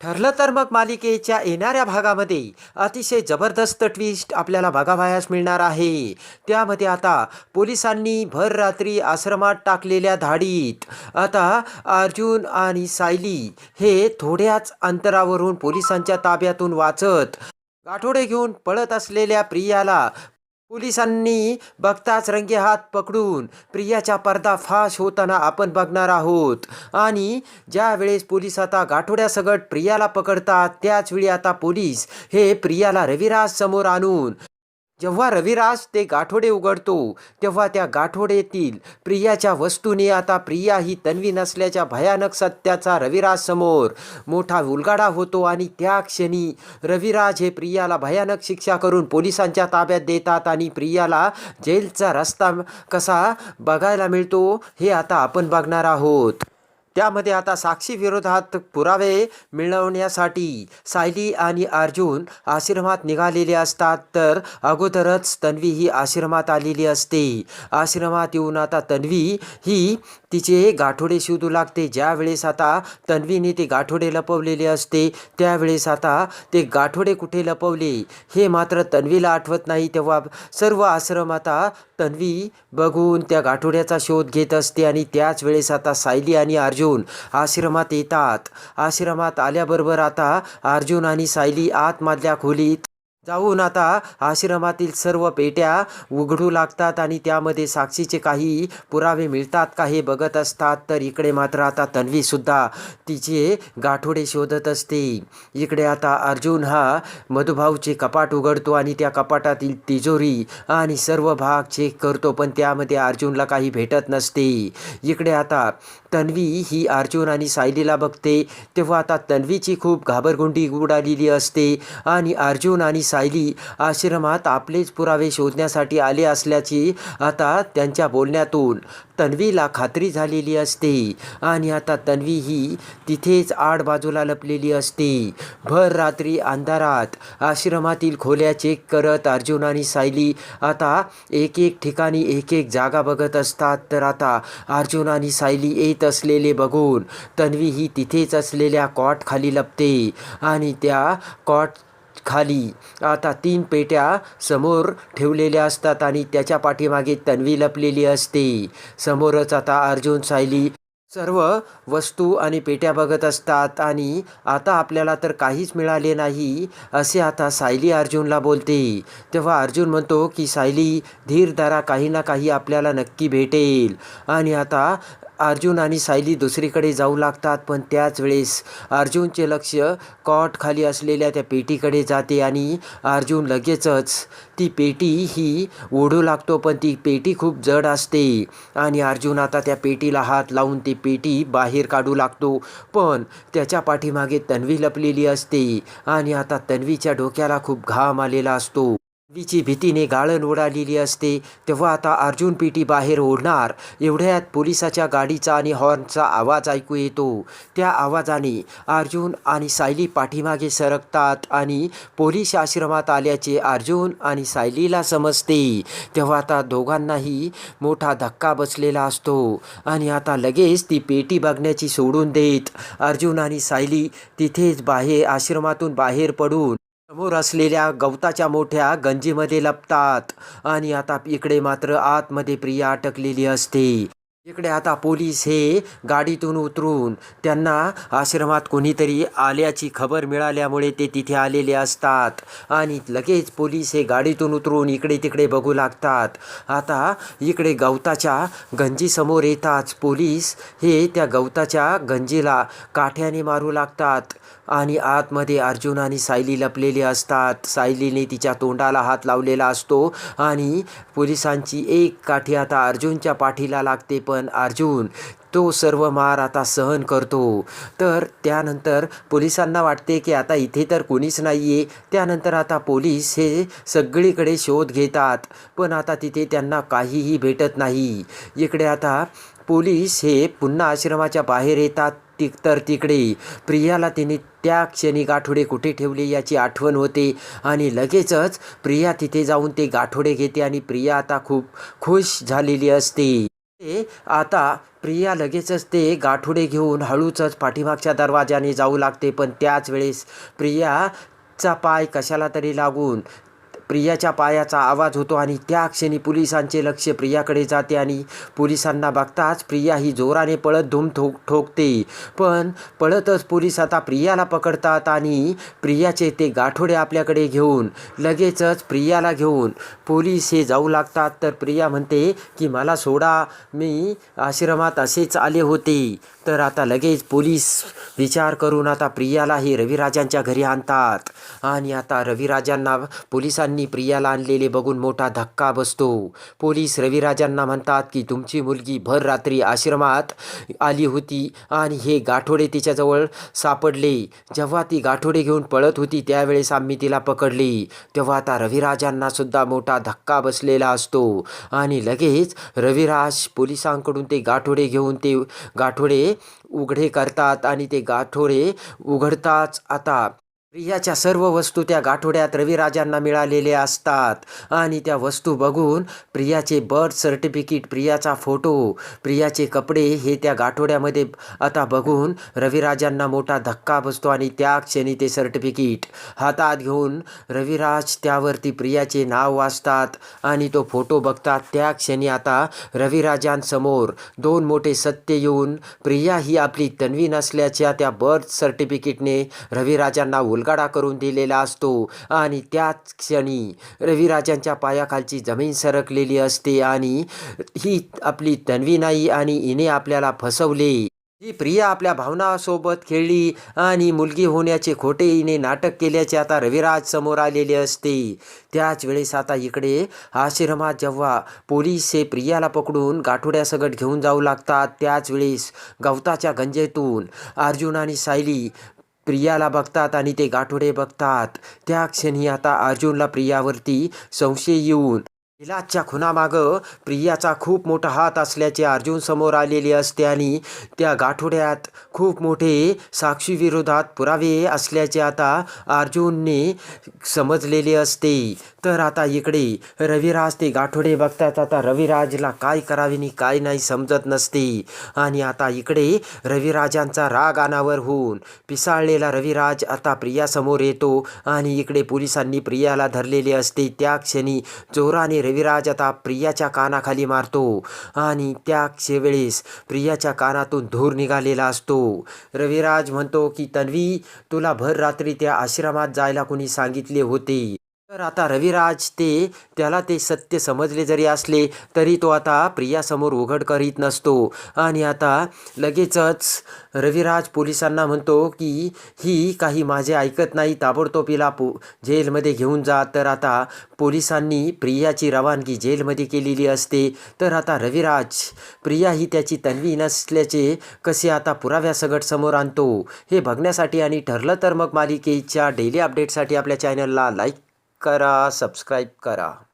ठरलं तर मग मालिकेच्या येणाऱ्या भागामध्ये अतिशय जबरदस्त ट्विस्ट आपल्याला बघावयास मिळणार आहे. त्यामध्ये आता पोलिसांनी भर रात्री आश्रमात टाकलेल्या धाडीत आता अर्जुन आणि सायली हे थोड्याच अंतरावरून पोलिसांच्या ताब्यातून वाचत गाठोडे घेऊन पळत असलेल्या प्रियाला पोलिसांनी बघताच रंगे हात पकडून प्रियाचा पर्दाफाश होताना आपण बघणार आहोत. आणि ज्यावेळेस पोलीस आता गाठोड्यासकट प्रियाला पकडतात त्याचवेळी आता पोलीस हे प्रियाला रविराज समोर आणून जेव्हा रविराज ते गाठोडे उघडतो तेव्हा त्या गाठोडेतील प्रियाच्या वस्तूने आता प्रिया ही तन्वी नसल्याच्या भयानक सत्याचा रविराज समोर मोठा उलगाडा होतो आणि त्या क्षणी रविराज हे प्रियाला भयानक शिक्षा करून पोलिसांच्या ताब्यात देतात आणि प्रियाला जेलचा रस्ता कसा बघायला मिळतो हे आता आपण बघणार आहोत. त्यामध्ये आता साक्षी विरोधात पुरावे मिळवण्यासाठी सायली आणि अर्जुन आश्रमात निघालेले असतात तर अगोदरच तन्वी ही आश्रमात आलेली असते. आश्रमात येऊन आता तन्वी ही तिचे गाठोडे शोधू लागते. ज्यावेळेस आता तन्वीने ते गाठोडे लपवलेले असते त्यावेळेस आता ते गाठोडे कुठे लपवले? हे मात्र तन्वीला आठवत नाही. तेव्हा सर्व आश्रम आता तन्वी बघून त्या गाठोड्याचा शोध घेत असते आणि त्याच वेळेस आता सायली आणि अर्जुन आश्रमात येतात. आश्रमात आल्याबरोबर आता अर्जुन आणि सायली आतमधल्या खोलीत जाऊन आता आश्रमातील सर्व पेट्या उघडू लागतात आणि त्यामध्ये साक्षीचे काही पुरावे मिळतात. का हे बघत असतात तर इकडे मात्र आता तन्वीसुद्धा तिचे गाठोडे शोधत असते. इकडे आता अर्जुन हा मधुभाऊचे कपाट उघडतो आणि त्या कपाटातील तिजोरी आणि सर्व भाग चेक करतो पण त्यामध्ये अर्जुनला काही भेटत नसते. इकडे आता तन्वी ही अर्जुन आणि सायलीला बघते. तेव्हा आता तन्वीची खूप घाबरगुंडी उडालेली असते आणि अर्जुन आणि सायली सायली आश्रमात आपलेच पुरावे शोधण्यासाठी आले असल्याची आता त्यांच्या बोलण्यातून तन्वीला खात्री झालेली असते. आणि आता तन्वी ही तिथेच आड बाजूला लपलेली असते. भर रात्री अंधारात आश्रमातील खोल्या चेक करत अर्जुन आणि सायली आता एक एक ठिकाणी एक एक जागा बघत असतात. तर आता अर्जुन आणि सायली येत असलेले बघून तन्वी ही तिथेच असलेल्या कॉटखाली लपते. आणि त्या कॉट खाली. आता तीन पेट्या समोर ठेवलेल्या असतात आणि त्याच्या पाठीमागे तन्वी लपलेली असते. समोरच आता अर्जुन सायली सर्व वस्तू आणि पेट्या बघत असतात आणि आता आपल्याला तर काहीच मिळाले नाही असे आता सायली अर्जुनला बोलते. तेव्हा अर्जुन म्हणतो की सायली धीर धरा काही ना काही आपल्याला नक्की भेटेल. आणि आता अर्जुन आणि सायली दुसरीकडे जाऊ लागतात पण त्याच वेळेस अर्जुनचे लक्ष कॉट खाली असलेल्या त्या पेटीकडे जाते आणि अर्जुन लगेचच ती पेटी ही ओढू लागतो पण ती पेटी खूप जड असते आणि अर्जुन आता त्या पेटीला हात लावून ती पेटी बाहेर काढू लागतो. पण त्याच्या पाठीमागे तन्वी लपलेली असते आणि आता तन्वीच्या डोक्याला खूप घाम आलेला असतो. तन्वीची भीतीने गाळण उडालेली असते तेव्हा आता अर्जुन पेटी बाहेर ओढणार. एवढ्यात पोलिसाच्या गाडीचा आणि हॉर्नचा आवाज ऐकू येतो. त्या आवाजाने अर्जुन आणि सायली पाठीमागे सरकतात आणि पोलीस आश्रमात आल्याचे अर्जुन आणि सायलीला समजते. तेव्हा आता दोघांनाही मोठा धक्का बसलेला असतो आणि आता लगेच ती पेटी बघण्याची सोडून देत अर्जुन आणि सायली तिथेच बाहेर आश्रमातून बाहेर पडून समोर असलेल्या गवताच्या मोठ्या गंजीमध्ये लपतात. आणि आता इकडे मात्र आतमध्ये प्रिया अटकलेली असते. इकडे आता पोलीस हे गाडीतून उतरून त्यांना आश्रमात कोणीतरी आल्याची खबर मिळाल्यामुळे ते तिथे आलेले असतात. आणि लगेच पोलीस हे गाडीतून उतरून इकडे तिकडे बघू लागतात. आता इकडे गवताच्या गंजीसमोर येताच पोलीस हे त्या गवताच्या गंजीला काठ्याने मारू लागतात आणि आतमध्ये अर्जुन आणि सायली लपलेली असतात. सायलीने तिच्या तोंडाला हात लावलेला असतो आणि पोलिसांची एक काठी आता अर्जुनच्या पाठीला लागते पण अर्जुन तो सर्व मार आता सहन करतो. तर त्यानंतर पोलिसांना वाटते की आता इथे तर कोणीच नाही आहे त्यानंतर आता पोलीस हे सगळीकडे शोध घेतात. पण आता तिथे त्यांना काहीही भेटत नाही. इकडे आता पोलीस हे पुन्हा आश्रमाच्या बाहेर येतात ती तर तिकडे. प्रियाला तिने त्या क्षणी गाठोडे कुठे ठेवले याची आठवण होते. आणि लगेचच प्रिया तिथे जाऊन ते गाठोडे घेते आणि प्रिया आता खूप खुश झालेली असते. आता प्रिया लगेचच ते गाठोडे घेऊन हळूचच पाठीमागच्या दरवाजाने जाऊ लागते पण त्याच वेळेस प्रियाचा पाय कशाला तरी लागून प्रियाच्या पायाचा आवाज होतो आणि त्या क्षणी पोलिसांचे लक्ष प्रियाकडे जाते आणि पोलिसांना बघताच प्रिया ही जोराने पळत धूम ठोक ठोकते. पण पळतच पोलीस आता प्रियाला पकडतात आणि प्रियाचे ते गाठोडे आपल्याकडे घेऊन लगेचच प्रियाला घेऊन पोलीस हे जाऊ लागतात. तर प्रिया म्हणते की मला सोडा मी आश्रमात असेच आले होते. तर आता लगेच पोलीस विचार करून आता प्रियाला हे रविराजांच्या घरी आणतात. आणि आता रविराजांना पोलिसांनी प्रियाला आणलेले बघून मोठा धक्का बसतो. पोलीस रविराजांना म्हणतात की तुमची मुलगी भर रात्री आश्रमात आली होती आणि हे गाठोडे तिच्याजवळ सापडले. जेव्हा ती गाठोडे घेऊन पळत होती त्यावेळेस आम्ही तिला पकडली. तेव्हा आता रविराजांना सुद्धा मोठा धक्का बसलेला असतो. आणि लगेच रविराज पोलिसांकडून ते गाठोडे घेऊन ते गाठोडे उघडे करतात आणि ते गाठोडे उघडताच आता प्रियाच्या सर्व वस्तू त्या गाठोड्यात रविराजांना मिळालेल्या असतात. आणि त्या वस्तू बघून प्रियाचे बर्थ सर्टिफिकेट प्रियाचा फोटो प्रियाचे कपडे हे त्या गाठोड्यामध्ये आता बघून रविराजांना मोठा धक्का बसतो आणि त्या क्षणी ते सर्टिफिकेट हातात घेऊन रविराज त्यावरती प्रियाचे नाव वाचतात आणि तो फोटो बघतात. त्या क्षणी आता रविराजांसमोर दोन मोठे सत्य येऊन प्रिया ही आपली तन्वी नसल्याच्या त्या बर्थ सर्टिफिकेटने रविराजांना उलगाडा करून दिलेला असतो. आणि त्याच क्षणी रविराजांच्या पायाखालची जमीन सरकलेली असते आणि ही आपली तन्वी नाही आणि हिने आपल्याला फसवले. ही प्रिया आपल्या भावनासोबत खेळली आणि मुलगी होण्याचे खोटे हिने नाटक केल्याचे आता रविराज समोर आलेले असते. त्याच वेळेस आता इकडे आश्रमात जेव्हा पोलीस हे प्रियाला पकडून गाठोड्यासकट घेऊन जाऊ लागतात त्याच वेळेस गवताच्या गंजेतून अर्जुन आणि सायली प्रियाला बघतात आणि ते गाठोडे बघतात. त्या क्षणी आता अर्जुनला प्रियावरती संशय येऊन इलाजच्या खुनामागं प्रियाचा खूप मोठा हात असल्याचे अर्जुन समोर आलेले असते आणि त्या गाठोड्यात खूप मोठे साक्षीविरोधात पुरावे असल्याचे आता अर्जुनने समजलेले असते. तर आता इकडे रविराज ते गाठोडे बघतात आता रविराजला काय करावे आणि काय नाही समजत नसते. आणि आता इकडे रविराजांचा राग अनावर होऊन पिसाळलेला रविराज आता प्रियासमोर येतो आणि इकडे पोलिसांनी प्रियाला धरलेले असते. त्या क्षणी जोराने रविराज आता प्रियाच्या कानाखाली मारतो आणि त्या वेळेस प्रियाच्या कानातून धूर निघालेला असतो. रविराज म्हणतो की तन्वी तुला भर रात्री त्या आश्रमात जायला कोणी सांगितले होते. तर आता रविराज ते त्याला ते सत्य समजले जरी असले तरी तो आता प्रियासमोर उघड करीत नसतो. आणि आता लगेचच रविराज पोलिसांना म्हणतो की ही काही माझे ऐकत नाही ताबडतोबीला पो जेलमध्ये घेऊन जा. तर आता पोलिसांनी प्रियाची रवानगी जेलमध्ये केलेली असते. तर आता रविराज प्रिया ही त्याची तन्वी नसल्याचे कसे आता पुराव्यासगट समोर आणतो? हे बघण्यासाठी आणि ठरलं तर मग मालिकेच्या डेली अपडेटसाठी आपल्या चॅनलला लाईक करा सबस्क्राईब करा.